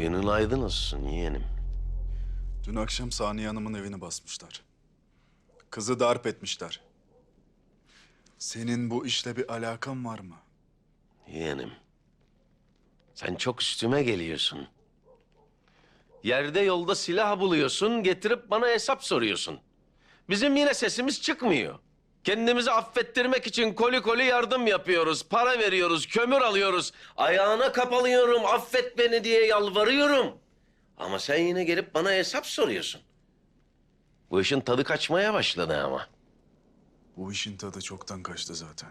Günün aydın olsun yeğenim. Dün akşam Saniye Hanım'ın evini basmışlar. Kızı darp etmişler. Senin bu işle bir alakan var mı? Yeğenim. Sen çok üstüme geliyorsun. Yerde yolda silah buluyorsun, getirip bana hesap soruyorsun. Bizim yine sesimiz çıkmıyor. Kendimizi affettirmek için koli koli yardım yapıyoruz. Para veriyoruz, kömür alıyoruz. Ayağına kapalıyorum, affet beni diye yalvarıyorum. Ama sen yine gelip bana hesap soruyorsun. Bu işin tadı kaçmaya başladı ama. Bu işin tadı çoktan kaçtı zaten.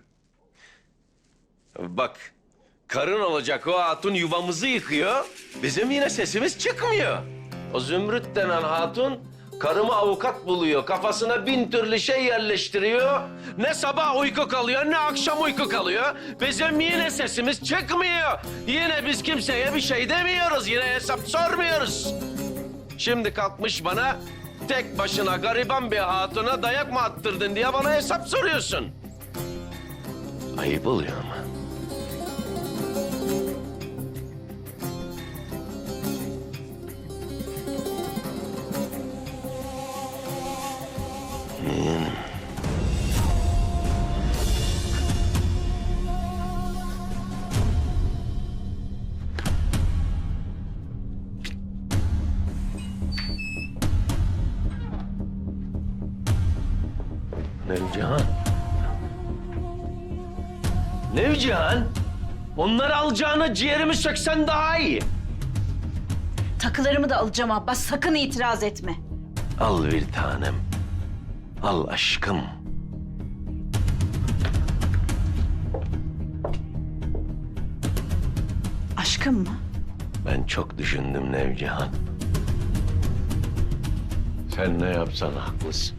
Bak, karın olacak o hatun yuvamızı yıkıyor. Bizim yine sesimiz çıkmıyor. O Zümrüt denen hatun karımı avukat buluyor. Kafasına bin türlü şey yerleştiriyor. Ne sabah uyku kalıyor ne akşam uyku kalıyor. Bizim yine sesimiz çıkmıyor. Yine biz kimseye bir şey demiyoruz. Yine hesap sormuyoruz. Şimdi kalkmış bana tek başına gariban bir hatuna dayak mı attırdın diye bana hesap soruyorsun. Ayıp oluyor ama. Nevcihan. Nevcihan. Onları alacağına ciğerimi söksen daha iyi. Takılarımı da alacağım Abbas. Sakın itiraz etme. Al bir tanem. Al aşkım. Aşkım mı? Ben çok düşündüm Nevcihan. Sen ne yapsan haklısın.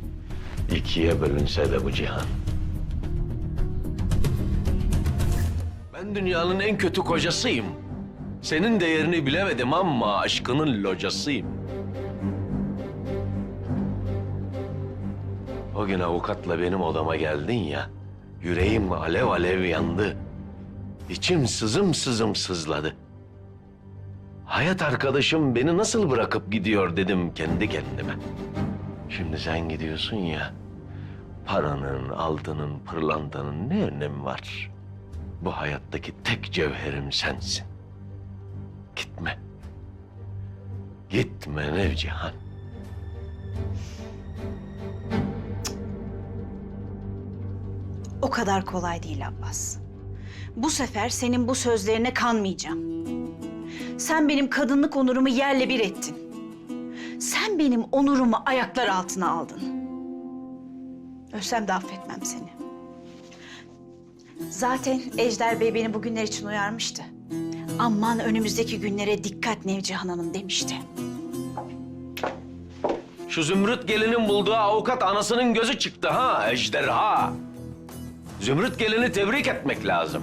İkiye bölünse de bu cihan. Ben dünyanın en kötü kocasıyım. Senin değerini bilemedim ama aşkının locasıyım. O gün avukatla benim odama geldin ya, yüreğim alev alev yandı. İçim sızım sızım sızladı. Hayat arkadaşım beni nasıl bırakıp gidiyor dedim kendi kendime. Şimdi sen gidiyorsun ya, paranın, altının, pırlantanın ne önemi var? Bu hayattaki tek cevherim sensin. Gitme. Gitme Nevcihan. O kadar kolay değil Abbas. Bu sefer senin bu sözlerine kanmayacağım. Sen benim kadınlık onurumu yerle bir ettin. Sen benim onurumu ayaklar altına aldın. Ölsem de affetmem seni. Zaten Ejder Bey beni bugünler için uyarmıştı. Aman önümüzdeki günlere dikkat Nevcihan Hanım demişti. Şu Zümrüt gelinin bulduğu avukat anasının gözü çıktı ha ejderha. Zümrüt gelini tebrik etmek lazım.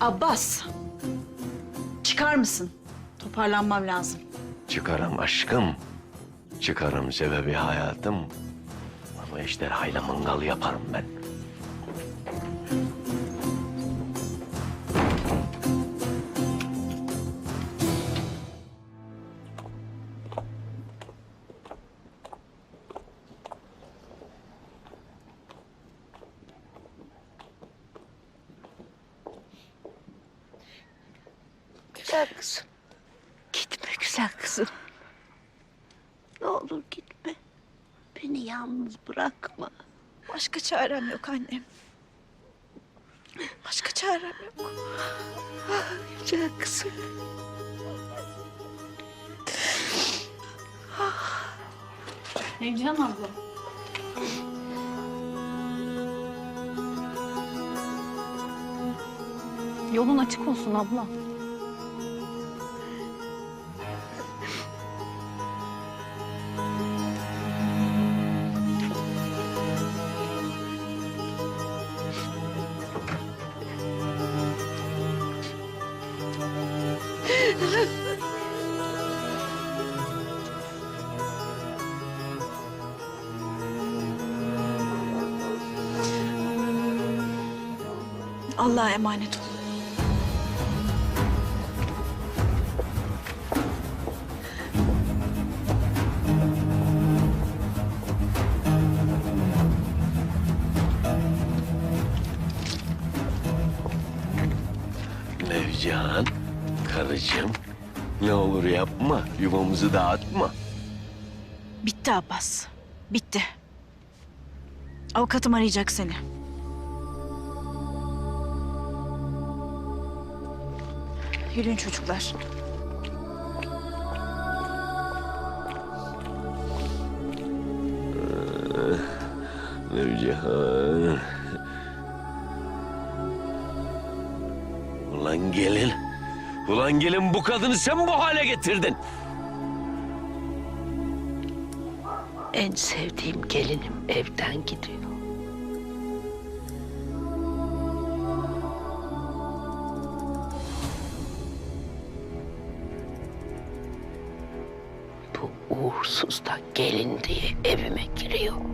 Abbas, çıkar mısın? Toparlanmam lazım. Çıkarım aşkım. Çıkarım sebebi hayatım. Ama ejderhayla mangal yaparım ben. Güzel kızım. Gitme güzel kızım. Ne olur gitme. Beni yalnız bırakma. Başka çarem yok annem. Başka çarem yok. Güzel kızım. Nevcihan abla. Yolun açık olsun abla. Allah'a emanet olun. Nevcan karıcığım. Ne olur yapma, yuvamızı dağıtma. Bitti Abbas. Bitti. Avukatım arayacak seni. Yürüyün çocuklar. Cihan. Ulan gelin. Ulan gelin bu kadını sen bu hale getirdin. En sevdiğim gelinim evden gidiyor. Bu uğursuz da gelin diye evime giriyor.